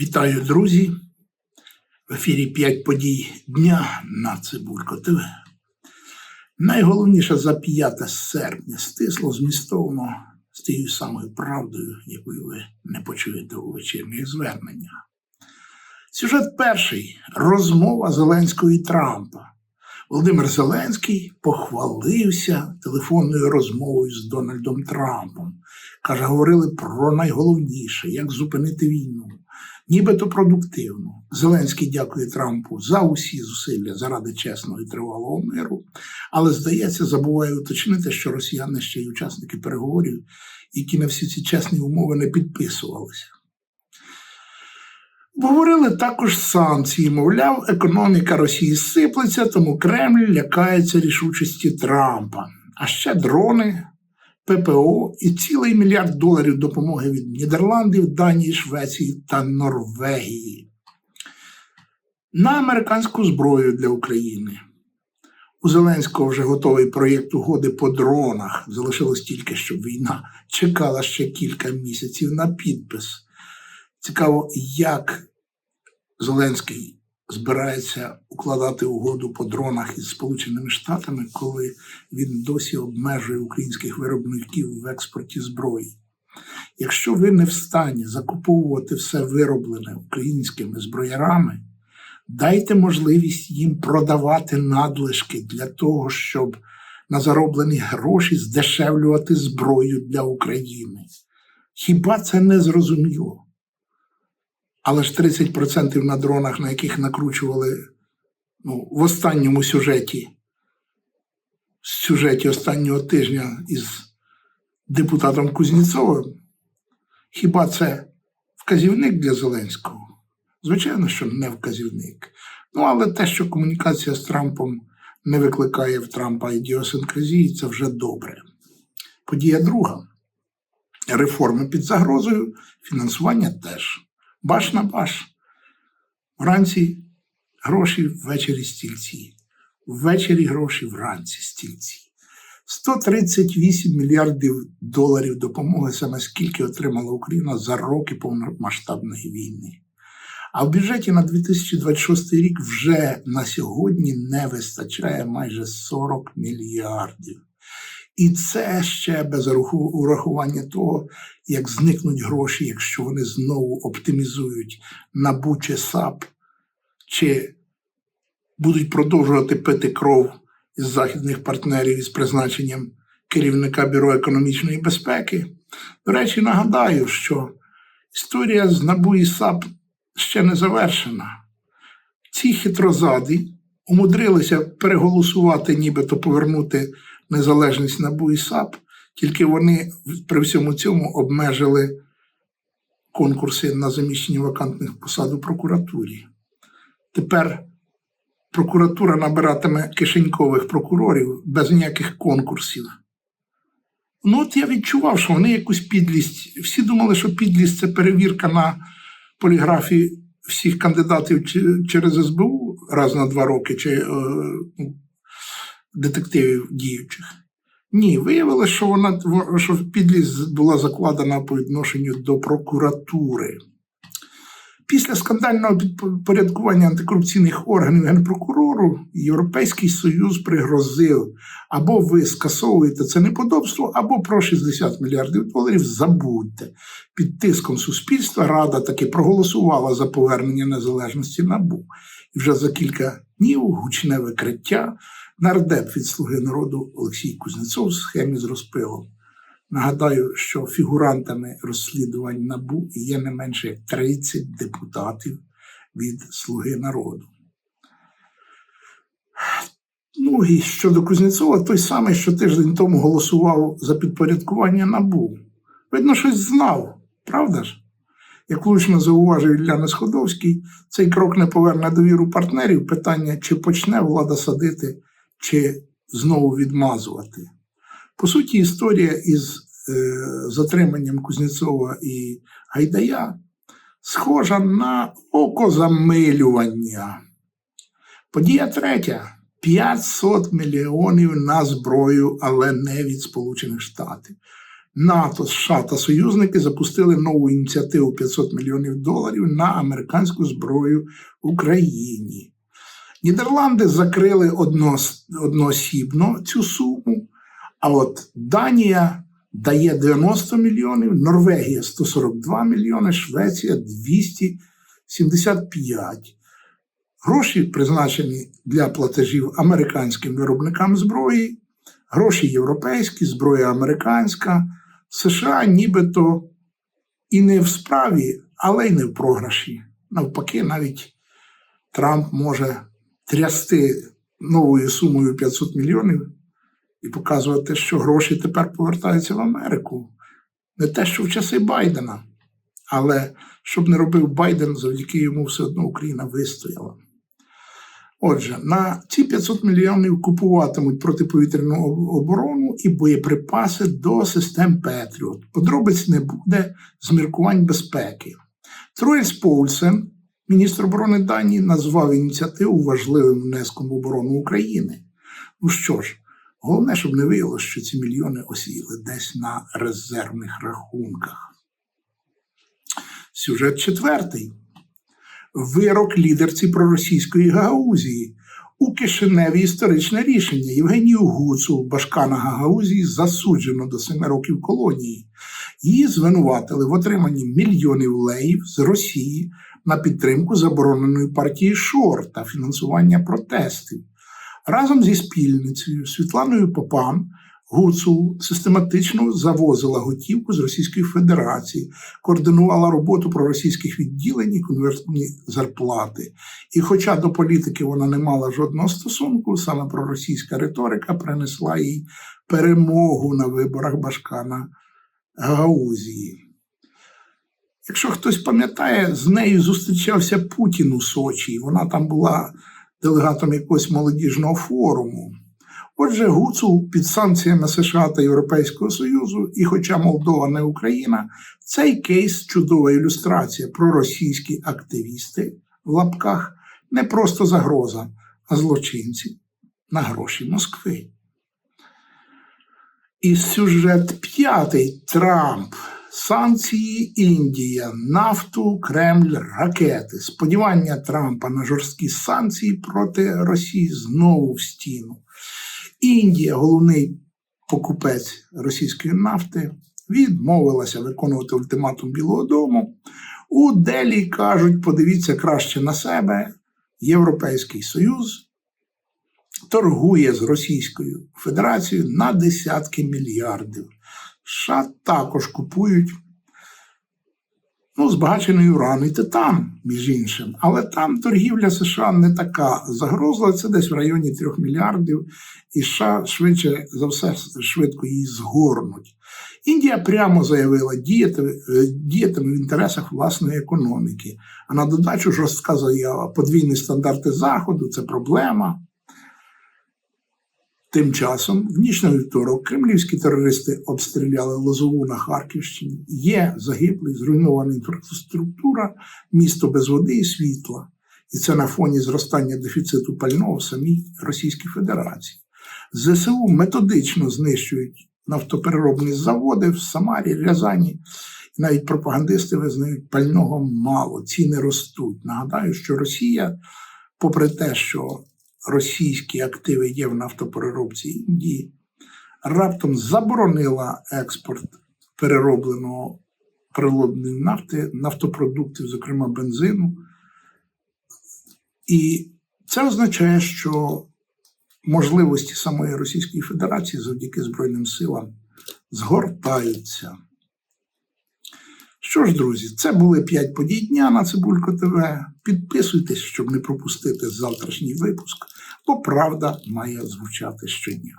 Вітаю, друзі! В ефірі 5 подій дня на Цибулько ТВ. Найголовніше за 5 серпня стисло змістовно з тією самою правдою, якою ви не почуєте у вечірніх зверненнях. Сюжет перший розмова Зеленського і Трампа. Володимир Зеленський похвалився телефонною розмовою з Дональдом Трампом. Каже, говорили про найголовніше, як зупинити війну. Нібито продуктивно. Зеленський дякує Трампу за усі зусилля заради чесного і тривалого миру, але, здається, забуває уточнити, що росіяни ще й учасники переговорів, які на всі ці чесні умови не підписувалися. Говорили також санкції, мовляв, економіка Росії сиплеться, тому Кремль лякається рішучості Трампа. А ще дрони, ППО і цілий мільярд доларів допомоги від Нідерландів, Данії, Швеції та Норвегії. На американську зброю для України. У Зеленського вже готовий проєкт угоди по дронах. Залишилось тільки, щоб війна чекала ще кілька місяців на підпис. Цікаво, як Зеленський збирається укладати угоду по дронах із Сполученими Штатами, коли він досі обмежує українських виробників в експорті зброї. Якщо ви не в стані закуповувати все вироблене українськими зброярами, дайте можливість їм продавати надлишки для того, щоб на зароблені гроші здешевлювати зброю для України. Хіба це не зрозуміло? Але ж 30% на дронах, на яких накручували ну, в останньому сюжеті, сюжеті останнього тижня із депутатом Кузнєцовим, хіба це вказівник для Зеленського? Звичайно, що не вказівник. Ну, але те, що комунікація з Трампом не викликає в Трампа ідіосинкразії, це вже добре. Подія друга. Реформи під загрозою, фінансування теж. Баш на баш. Вранці гроші ввечері стільці. Ввечері гроші вранці стільці. 138 мільярдів доларів допомоги саме скільки отримала Україна за роки повномасштабної війни. А в бюджеті на 2026 рік вже на сьогодні не вистачає майже 40 мільярдів. І це ще без урахування того, як зникнуть гроші, якщо вони знову оптимізують НАБУ чи САП, чи будуть продовжувати пити кров із західних партнерів із призначенням керівника Бюро економічної безпеки. До речі, нагадаю, що історія з НАБУ і САП ще не завершена. Ці хитрозади умудрилися переголосувати, нібито повернути незалежність НАБУ і САП, тільки вони при всьому цьому обмежили конкурси на заміщення вакантних посад у прокуратурі. Тепер прокуратура набиратиме кишенькових прокурорів без ніяких конкурсів. Ну, от я відчував, що вони якусь підлість. Всі думали, що підлість це перевірка на поліграфії всіх кандидатів через СБУ раз на два роки, чи е, ну, детективів діючих. Ні, виявилося, що вона що підлість була закладена по відношенню до прокуратури. Після скандального підпорядкування антикорупційних органів Генпрокурору Європейський Союз пригрозив, або ви скасовуєте це неподобство, або про 60 мільярдів доларів забудьте. Під тиском суспільства Рада таки проголосувала за повернення незалежності набу. І вже за кілька днів гучне викриття нардеп від Слуги народу Олексій Кузнецов в схемі з розпилом. Нагадаю, що фігурантами розслідувань набу є не менше як 30 депутатів від Слуги народу. Ну і щодо Кузнєцова, той самий, що тиждень тому голосував за підпорядкування набу. Видно, щось знав, правда ж? Як влучно зауважив Ілля Несходовський, цей крок не поверне довіру партнерів. Питання, чи почне влада садити, чи знову відмазувати. По суті, історія із е, затриманням Кузнєцова і Гайдая схожа на окозамилювання. Подія третя. 500 мільйонів на зброю, але не від Сполучених Штатів. НАТО, США та союзники запустили нову ініціативу 500 мільйонів доларів на американську зброю в Україні. Нідерланди закрили однос, одноосібно цю суму, а от Данія дає 90 мільйонів, Норвегія 142 мільйони, Швеція 275. Гроші призначені для платежів американським виробникам зброї, гроші європейські, зброя американська, США нібито і не в справі, але й не в програші. Навпаки, навіть Трамп може трясти новою сумою 500 мільйонів і показувати, що гроші тепер повертаються в Америку. Не те, що в часи Байдена. Але щоб не робив Байден, завдяки йому все одно Україна вистояла. Отже, на ці 500 мільйонів купуватимуть протиповітряну оборону і боєприпаси до систем Петріот. Подробиць не буде з міркувань безпеки. Троєць Поульсен, міністр оборони Данії, назвав ініціативу важливим внеском в оборону України. Ну що ж, головне, щоб не виявилося, що ці мільйони осіяли десь на резервних рахунках. Сюжет четвертий. Вирок лідерці проросійської Гагаузії. У Кишиневі історичне рішення Євгенію Гуцу, башкана Гагаузії, засуджено до семи років колонії. Її звинуватили в отриманні мільйонів леїв з Росії на підтримку забороненої партії Шор та фінансування протестів. Разом зі спільницею Світланою Попан Гуцул систематично завозила готівку з Російської Федерації, координувала роботу проросійських відділень і конвертні зарплати. І хоча до політики вона не мала жодного стосунку, саме проросійська риторика принесла їй перемогу на виборах Башкана Гагаузії. Якщо хтось пам'ятає, з нею зустрічався Путін у Сочі, вона там була делегатом якогось молодіжного форуму. Отже, Гуцул під санкціями США та Європейського Союзу, і хоча Молдова не Україна, цей кейс чудова ілюстрація. Проросійські активісти в лапках не просто загроза, а злочинці на гроші Москви. І сюжет п'ятий Трамп. Санкції Індія, нафту, Кремль, ракети. Сподівання Трампа на жорсткі санкції проти Росії знову в стіну. Індія, головний покупець російської нафти, відмовилася виконувати ультиматум Білого Дому. У Делі кажуть, подивіться краще на себе. Європейський Союз торгує з Російською Федерацією на десятки мільярдів. США також купують ну, збагачений уран і титан, між іншим. Але там торгівля США не така загрозла, це десь в районі 3 мільярдів, і США швидше за все швидко її згорнуть. Індія прямо заявила, діяти, е, діятиме в інтересах власної економіки. А на додачу жорстка заява, подвійні стандарти Заходу це проблема. Тим часом, в ніч на вівторок, кремлівські терористи обстріляли Лозову на Харківщині. Є загиблий, зруйнована інфраструктура, місто без води і світла. І це на фоні зростання дефіциту пального в самій Російській Федерації. ЗСУ методично знищують нафтопереробні заводи в Самарі, Рязані. Навіть пропагандисти визнають пального мало, ціни ростуть. Нагадаю, що Росія, попри те, що російські активи є в нафтопереробці Індії, раптом заборонила експорт переробленого природної нафти, нафтопродуктів, зокрема бензину. І це означає, що можливості самої Російської Федерації завдяки Збройним силам згортаються. Що ж, друзі, це були 5 подій дня на Цибулько ТВ. Підписуйтесь, щоб не пропустити завтрашній випуск, бо правда має звучати щодня.